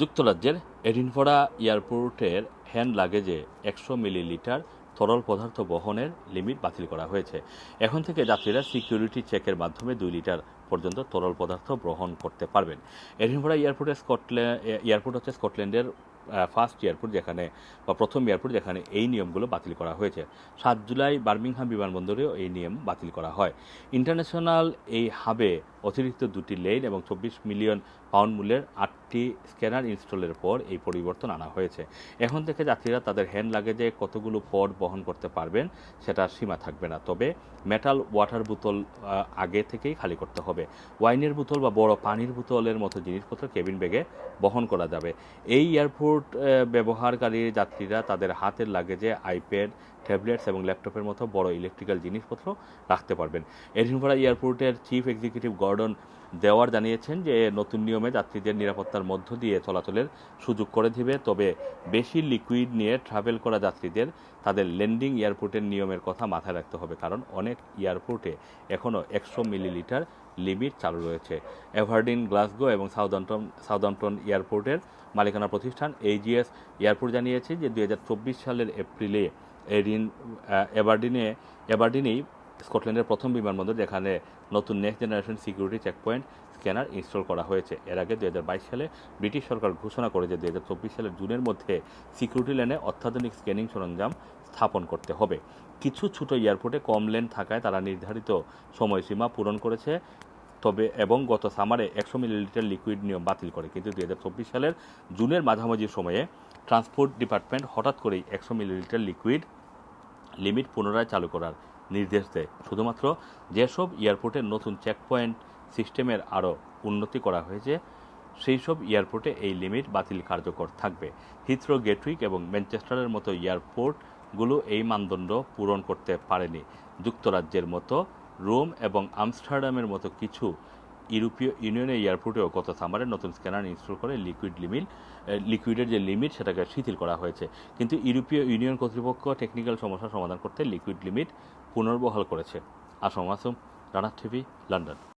যুক্তরাজ্যের এডিনফোরা এয়ারপোর্টের হ্যান্ড লাগেজে একশো মিলিলিটার তরল পদার্থ বহনের লিমিট বাতিল করা হয়েছে। এখন থেকে যাত্রীরা সিকিউরিটি চেকের মাধ্যমে দুই লিটার পর্যন্ত তরল পদার্থ বহন করতে পারবেন। এডিনফোরা এয়ারপোর্টে স্কটল্যান্ড এয়ারপোর্ট হচ্ছে স্কটল্যান্ডের ফার্স্ট এয়ারপোর্ট যেখানে বা প্রথম এয়ারপোর্ট যেখানে এই নিয়মগুলো বাতিল করা হয়েছে। সাত জুলাই বার্মিংহাম বিমানবন্দরেও এই নিয়ম বাতিল করা হয়। ইন্টারন্যাশনাল এই হাবে অতিরিক্ত দুটি লেন এবং চব্বিশ মিলিয়ন পাউন্ড মূল্যের আটটি স্ক্যানার ইনস্টলের পর এই পরিবর্তন আনা হয়েছে। এখন থেকে যাত্রীরা তাদের হ্যান্ড লাগেজে কতগুলো পড বহন করতে পারবেন সেটা সীমা থাকবে না। তবে মেটাল ওয়াটার বোতল আগে থেকেই খালি করতে হবে। ওয়াইনের বোতল বা বড় পানির বোতলের মতো জিনিসপত্র কেবিন ব্যাগে বহন করা যাবে। এই এয়ারপোর্ট ব্যবহারকারী যাত্রীরা তাদের হাতের লাগেজে আইপ্যাড ট্যাবলেটস এবং ল্যাপটপের মতো বড় ইলেকট্রিক্যাল জিনিসপত্র রাখতে পারবেন। এডিনবরা এয়ারপোর্টের চিফ এক্সিকিউটিভ গর্ডন দেওয়ার জানিয়েছেন যে, নতুন নিয়মে যাত্রীদের নিরাপত্তার মধ্য দিয়ে চলাচলের সুযোগ করে দিবে, তবে বেশি লিকুইড নিয়ে ট্রাভেল করা যাত্রীদের তাদের ল্যান্ডিং এয়ারপোর্টের নিয়মের কথা মাথায় রাখতে হবে, কারণ অনেক এয়ারপোর্টে এখনও একশো মিলিলিটার লিমিট চালু রয়েছে। এভারডিন, গ্লাসগো এবং সাউদাম্পটন সাউদাম্পটন এয়ারপোর্টের মালিকানা প্রতিষ্ঠান এইজিএস এয়ারপোর্ট জানিয়েছে যে দু হাজার চব্বিশ সালের এপ্রিলে এডিন আহ, এভারডিনে এভারডিনেই স্কটল্যান্ডের প্রথম বিমানবন্দর যেখানে নতুন next generation security checkpoint scanner install করা হয়েছে। এর আগে দু হাজার বাইশ সালে ব্রিটিশ সরকার ঘোষণা করে যে দু হাজার চব্বিশ সালের জুনের মধ্যে সিকিউরিটি লেনে অত্যাধুনিক স্ক্যানিং সরঞ্জাম স্থাপন করতে হবে। কিছু ছোট এয়ারপোর্টে কম লেন থাকায় তারা নির্ধারিত সময়সীমা পূরণ করেছে তবে এবং গত সামারে একশো মিলিলিটার লিকুইড নিয়ম বাতিল করে। কিন্তু দু হাজার চব্বিশ সালের জুনের মাঝামাঝি সময়ে ট্রান্সপোর্ট ডিপার্টমেন্ট হঠাৎ করেই একশো মিলিলিটার লিকুইড লিমিট পুনরায় চালু করার নির্দেশ দেয়। শুধুমাত্র যেসব এয়ারপোর্টের নতুন চেকপয়েন্ট সিস্টেমের আরও উন্নতি করা হয়েছে সেই সব এয়ারপোর্টে এই লিমিট বাতিল কার্যকর থাকবে। হিথ্রো, গেটউইক এবং ম্যানচেস্টারের মতো এয়ারপোর্টগুলো এই মানদণ্ড পূরণ করতে পারেনি। যুক্তরাজ্যের মতো রোম এবং আমস্টারডামের মতো কিছু ইউরোপীয় ইউনিয়নের এয়ারপোর্টেও গত সামারে নতুন স্ক্যানার ইনস্টল করে লিকুইড লিমিট লিকুইডের যে লিমিট সেটাকে শিথিল করা হয়েছে। কিন্তু ইউরোপীয় ইউনিয়ন কর্তৃপক্ষ টেকনিক্যাল সমস্যা সমাধান করতে লিকুইড লিমিট পুনর্বহাল করেছে। Assam Assam Rana TV, London.